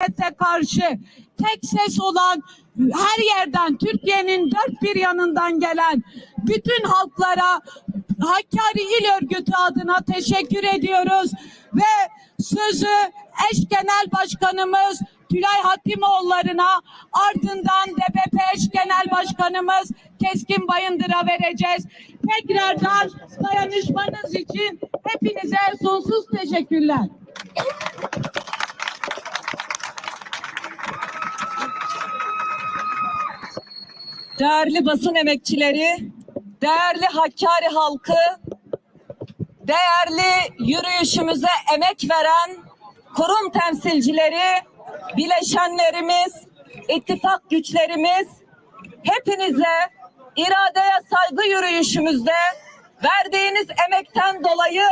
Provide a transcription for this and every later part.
Devlete karşı tek ses olan her yerden Türkiye'nin dört bir yanından gelen bütün halklara Hakkari İl Örgütü adına teşekkür ediyoruz ve sözü eş genel başkanımız Tülay Hakimoğulları'na ardından DBP eş genel başkanımız Keskin Bayındır'a vereceğiz. Tekrardan dayanışmanız için hepinize sonsuz teşekkürler. Değerli basın emekçileri, değerli Hakkari halkı, değerli yürüyüşümüze emek veren kurum temsilcileri, bileşenlerimiz, ittifak güçlerimiz, hepinize iradeye saygı yürüyüşümüzde verdiğiniz emekten dolayı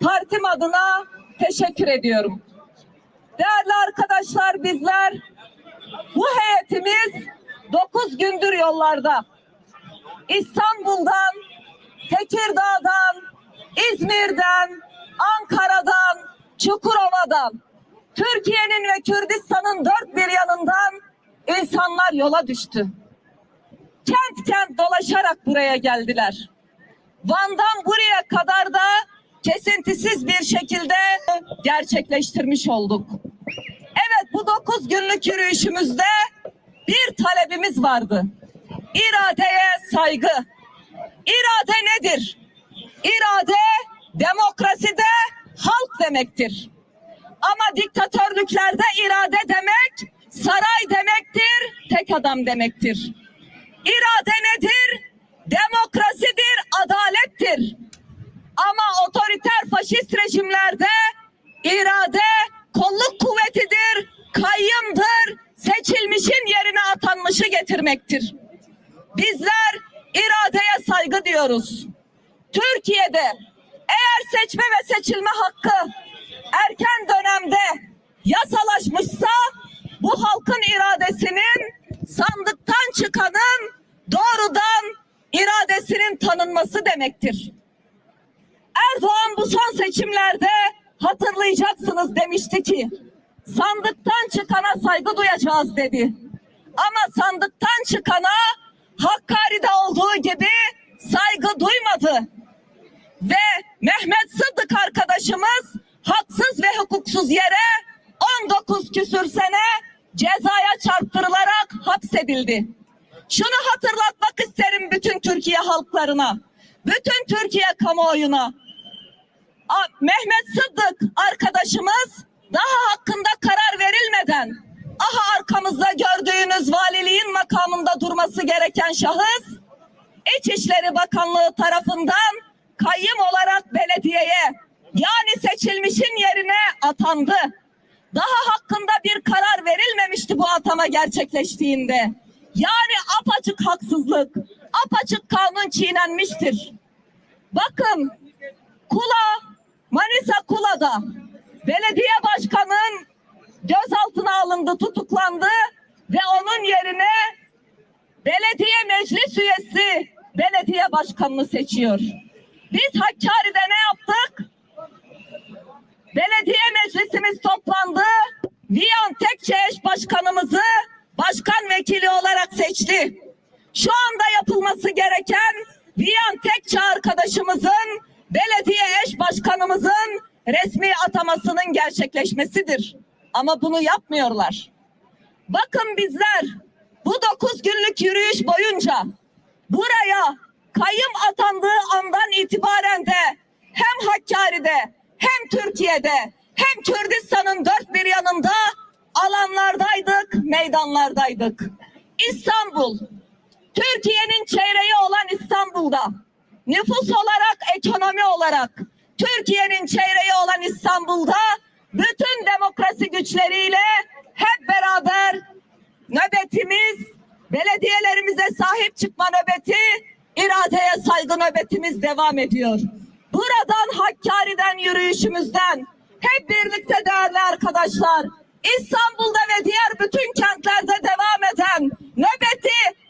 partim adına teşekkür ediyorum. Değerli arkadaşlar bizler bu heyetimiz 9 gündür yollarda. İstanbul'dan, Tekirdağ'dan, İzmir'den, Ankara'dan, Çukurova'dan, Türkiye'nin ve Kürdistan'ın dört bir yanından insanlar yola düştü. Kent kent dolaşarak buraya geldiler. Van'dan buraya kadar da kesintisiz bir şekilde gerçekleştirmiş olduk. Evet bu dokuz günlük yürüyüşümüzde bir talebimiz vardı. İradeye saygı. İrade nedir? İrade demokraside halk demektir. Ama diktatörlüklerde irade demek saray demektir, tek adam demektir. İrade nedir? Demokrasidir, adalettir. Ama otoriter faşist rejimlerde irade kolluk kuvvetidir, kayyımdır, seçilmişin yerine atanmışı getirmektir. Bizler iradeye saygı diyoruz. Türkiye'de eğer seçme ve seçilme hakkı erken dönemde yasalaşmışsa bu halkın iradesinin sandıktan çıkanın doğrudan iradesinin tanınması demektir. Erdoğan bu son seçimlerde hatırlayacaksınız demişti ki sandıktan çıkana saygı duyacağız dedi. Ama sandıktan çıkana Hakkari'de olduğu gibi saygı duymadı. Ve Mehmet Sıddık arkadaşımız haksız ve hukuksuz yere 19 küsür sene cezaya çarptırılarak hapsedildi. Şunu hatırlatmak isterim bütün Türkiye halklarına, bütün Türkiye kamuoyuna. Mehmet Sıddık arkadaşımız daha hakkında karar verilmeden aha arkamızda gördüğünüz valiliğin makamında durması gereken şahıs İçişleri Bakanlığı tarafından kayyım olarak belediyeye yani seçilmişin yerine atandı. Daha hakkında bir karar verilmemişti bu atama gerçekleştiğinde. Yani apaçık haksızlık, apaçık kanun çiğnenmiştir. Bakın Kula, Manisa Kula'da belediye başkanın gözaltına alındı, tutuklandı ve onun yerine belediye meclis üyesi belediye başkanını seçiyor. Biz Hakkari'de ne yaptık? Belediye meclisimiz toplandı. Viyan Tekçe eş başkanımızı başkan vekili olarak seçti. Şu anda yapılması gereken Viyan Tekçe arkadaşımızın belediye eş başkanımızın resmi atamasının gerçekleşmesidir. Ama bunu yapmıyorlar. Bakın bizler bu dokuz günlük yürüyüş boyunca buraya kayyım atandığı andan itibaren de hem Hakkari'de hem Türkiye'de hem Kürdistan'ın dört bir yanında alanlardaydık, meydanlardaydık. İstanbul, Türkiye'nin çeyreği olan İstanbul'da nüfus olarak, ekonomi olarak Türkiye'nin çeyreği olan İstanbul'da bütün demokrasi güçleriyle hep beraber nöbetimiz, belediyelerimize sahip çıkma nöbeti, iradeye saygı nöbetimiz devam ediyor. Buradan Hakkari'den yürüyüşümüzden hep birlikte değerli arkadaşlar İstanbul'da ve diğer bütün kentlerde devam eden nöbeti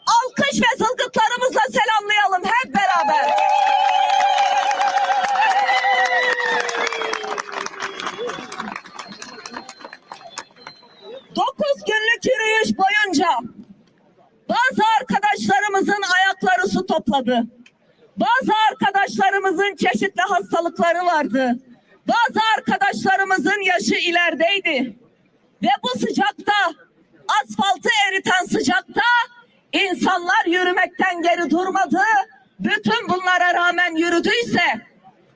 Bütün bunlara rağmen yürüdüyse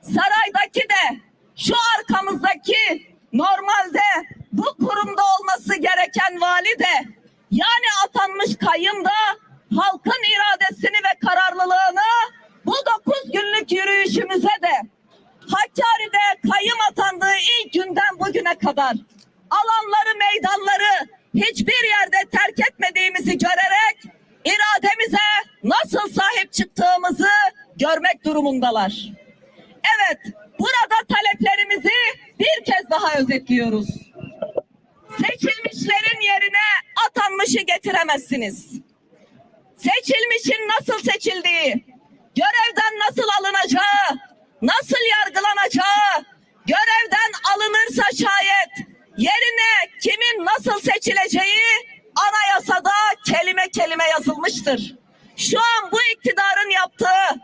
saraydaki de şu arkamızdaki normalde bu kurumda olması gereken vali de yani atanmış kayyım da halkın iradesini ve kararlılığını bu dokuz günlük yürüyüşümüze de Hakkari'de kayyım atandığı ilk günden bugüne kadar alanları meydanları hiçbir yerde terk etmediğimizi görerek irademize nasıl sahip çıktığımızı görmek durumundalar. Evet, burada taleplerimizi bir kez daha özetliyoruz. Seçilmişlerin yerine atanmışı getiremezsiniz. Seçilmişin nasıl seçildiği, görevden nasıl alınacağı, nasıl yargılanacağı, görevden alınırsa şayet yerine kimin nasıl seçileceği anayasada kelime kelime yazılmıştır. Şu an bu iktidarın yaptığı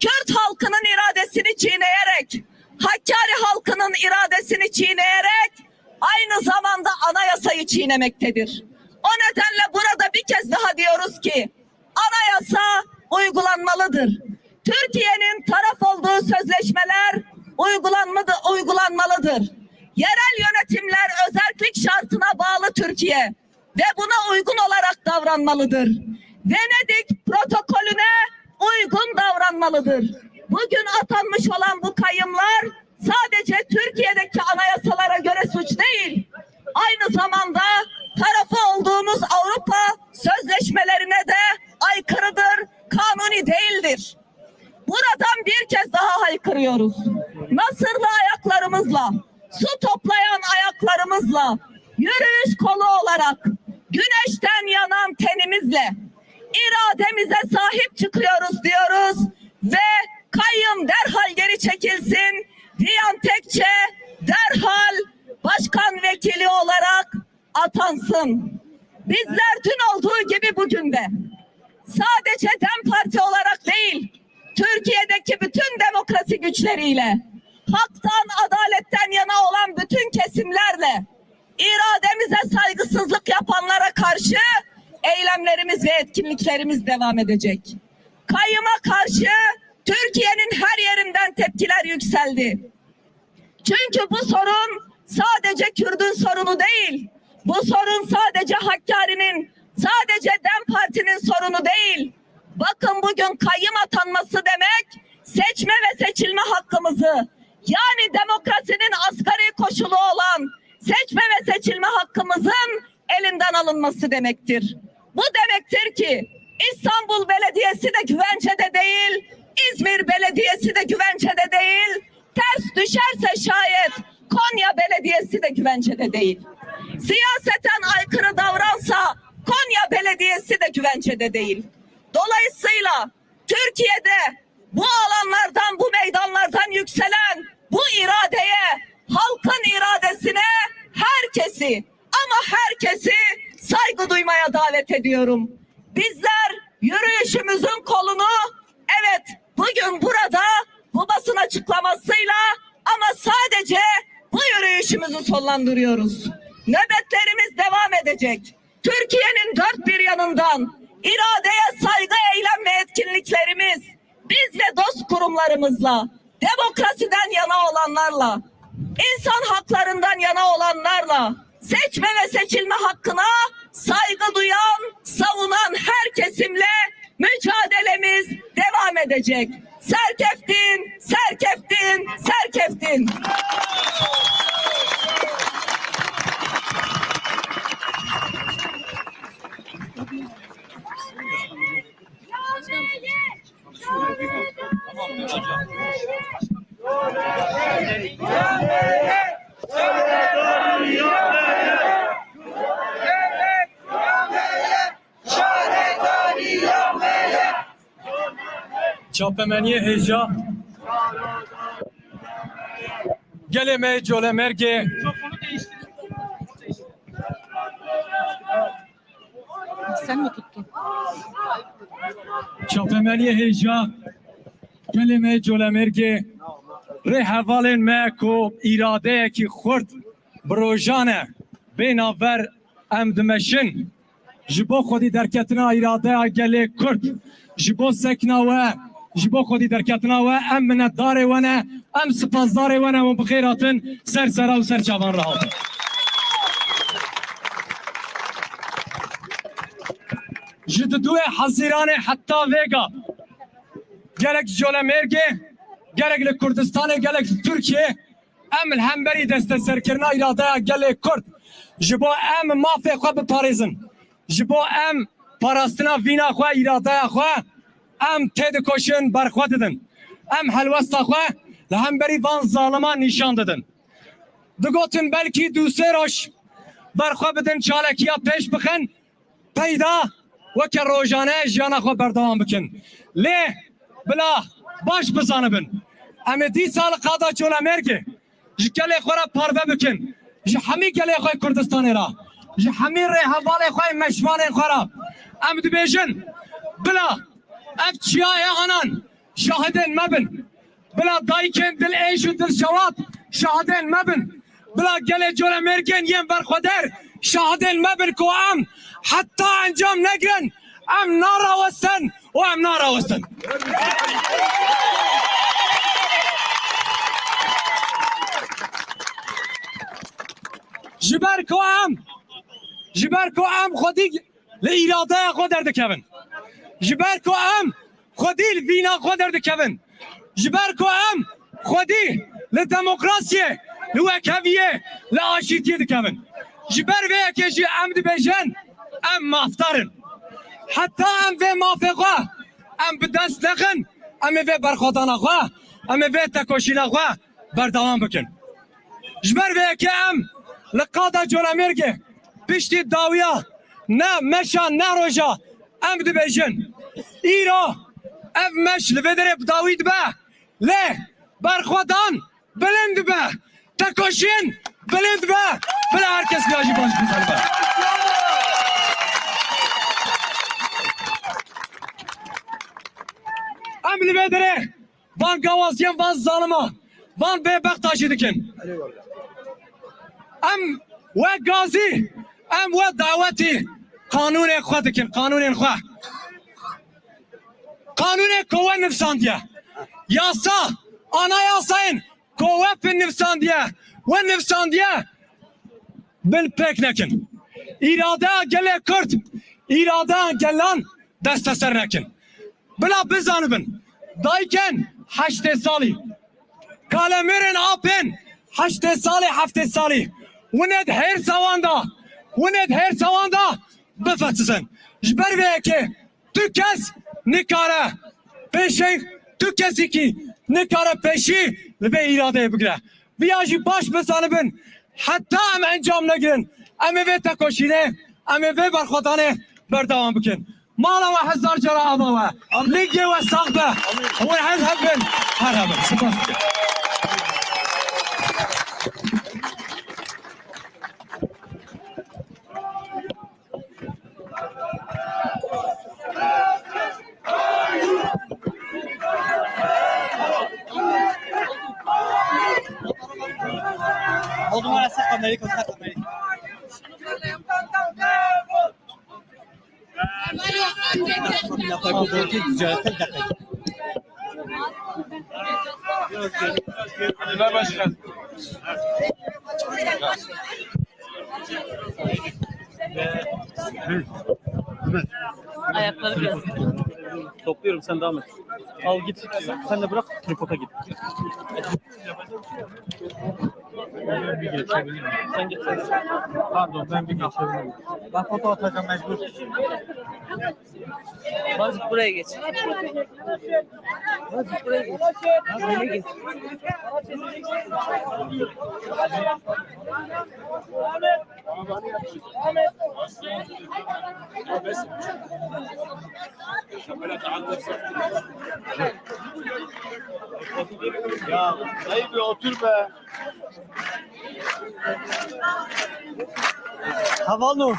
Kürt halkının iradesini çiğneyerek, Hakkari halkının iradesini çiğneyerek aynı zamanda anayasayı çiğnemektedir. O nedenle burada bir kez daha diyoruz ki anayasa uygulanmalıdır. Türkiye'nin taraf olduğu sözleşmeler uygulanmadı, uygulanmalıdır. Yerel yönetimler özellik şartına bağlı Türkiye ve buna uygun olarak davranmalıdır. Venedik protokolüne uygun davranmalıdır. Bugün atanmış olan bu kayımlar sadece Türkiye'deki anayasalara olarak atansın. Bizler dün olduğu gibi bugün de sadece DEM Parti olarak değil, Türkiye'deki bütün demokrasi güçleriyle, haktan, adaletten yana olan bütün kesimlerle, irademize saygısızlık yapanlara karşı eylemlerimiz ve etkinliklerimiz devam edecek. Kayyıma karşı Türkiye'nin her yerinden tepkiler yükseldi. Çünkü bu sorun sadece Kürdün sorunu değil. Bu sorun sadece Hakkari'nin, sadece DEM Parti'nin sorunu değil. Bakın bugün kayyım atanması demek seçme ve seçilme hakkımızı yani demokrasinin asgari koşulu olan seçme ve seçilme hakkımızın elinden alınması demektir. Bu demektir ki İstanbul Belediyesi de güvencede değil, İzmir Belediyesi de güvencede değil, ters düşerse şayet Konya Belediyesi de güvencede değil. Siyaseten aykırı davransa Konya Belediyesi de güvencede değil. Dolayısıyla Türkiye'de bu alanlardan, bu meydanlardan yükselen bu iradeye, halkın iradesine herkesi ama herkesi saygı duymaya davet ediyorum. Bizler yürüyüşümüzün kolunu evet bugün burada bu basın açıklamasıyla ama sadece bu yürüyüşümüzü sonlandırıyoruz. Nöbetlerimiz devam edecek. Türkiye'nin dört bir yanından iradeye saygı eylem ve etkinliklerimiz biz ve dost kurumlarımızla demokrasiden yana olanlarla insan haklarından yana olanlarla seçme ve seçilme hakkına saygı duyan, savunan her kesimle mücadelemiz devam edecek. Serkeftin, serkeftin, serkeftin. Çapemeniye heja. Geleme cole merge. Sen mi tuttun? Çapemeniye heja. Geleme cole merge. Re hevalin irade ki xurt brojane bina ver em dimeşin. Ji bo xwedî derketina îradeya sekna we ji bo xwedî derketina we em minnetdarê we ne em spasdarê we ne û bi xêr hatin ser sera û ser çavan rahatin ji didûyê hezîranê heta vêga gelek jolemerge gelek li Kurdistanê gelek li Türkiye em li hemberî desteserkirina îradeya gelê Kurd. Ji bo em mafê xwe biparêzin ji bo em tê dikoşin berxwe didin. Em helwesta xwe li hemberî van zaliman nîşan didin. Digotin belkî dû sê roj berxwe bidin çalekiya pêş bixin peyda weke rojane jiyana xwe berdewam bikin. Lê bila baş bizanibin em ê dîsa li qada çolemergê ji gelê xwe re parve bikin. Ji hemî gelê xwe Kurdistanê ra. Ji hemî rêhevalê xwe meşvanên xwe ra. Em anan şahidên me bin bila dayikên dil êş û dil şewat şahidên me bin bila gelê colemergên yên berxweder şahidên me bin ku em? Heta encam negirin em narawestin û em narawestin ji ber ku em? Ji ber ku em xwedî li îradeya xwe derdikevin ji ber ku em xwedî li vîna xwe derdikevin ji ber ku em xwedî li demokrasiyê li wekeviyê li aşîtiyê dikevin. Ji ber vê yekê jî em dibêjin em mafdarin heta em vê mafê xwe em bi dest nexin em ê vê berxwedana xwe em ê vê tekoşîna xwe berdewam bikin. Ji ber vê yekê em li qada colemergê piştî ne meşa ne roja em dibêjin îro ev meş li vê dawî dibe lê berxwedan bilind dibe tekoşîn bilind be. Bila herkes bir acı baş güzel be. Em li vê van gawaziyan van zalima van bêbextaşî dikin em we gazî em we dawetî kanûnê xwe dikin kanûnên xwe kanûnê ku we nivsandiye yasa anayasayên ku we pin nivsandiye we nivsandiye bin pêk nekin. Îradeya gelê Kurd îradeya gelan desteser nekin. Bila bizanibin dayken heştê salî Kalemirên apên heştê salê heftê salî Winet her sawanda Winet her sawanda bifetizin ji ber vê yekê tu kes nikare pêşê tu kesekî nikare pêşî li vê îradeyê bigire Viya jî baş bizanibin heta em encam negirin em ê vê tekoşînê em ê vê berxwedanê berdewam bikin Mala we hezar cara ava we Ligê we sax be We hez hebin her hebin Spas dikim. Oldu mu arası Amerika, Sak Amerika. Ayakları biraz. Topluyorum sen devam et. Al git. Sen de bırak tripota git. Ben bir geçebilir miyim? Sen git. Pardon ben bir geçebilir miyim? Ben foto atacağım mecbur. Azıcık buraya geç. Azıcık buraya geç. Böyle geç. Ya dayı bir otur be. Havalı.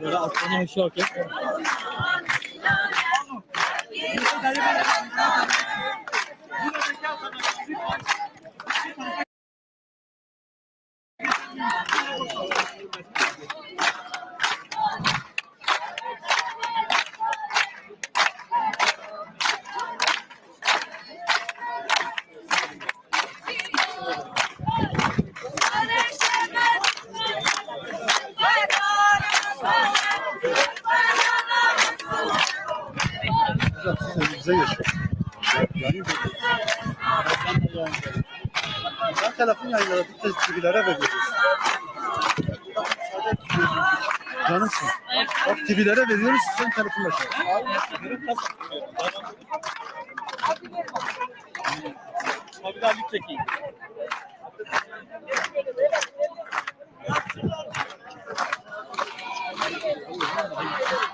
Böyle aslında hoş yok. Bize yaşıyor. Yani ben telefon yayınladım. Biz TV'lere veriyoruz. Canımsın. Bak TV'lere veriyoruz. Sen telefonla şey. Abi daha bir çekeyim. Abi bir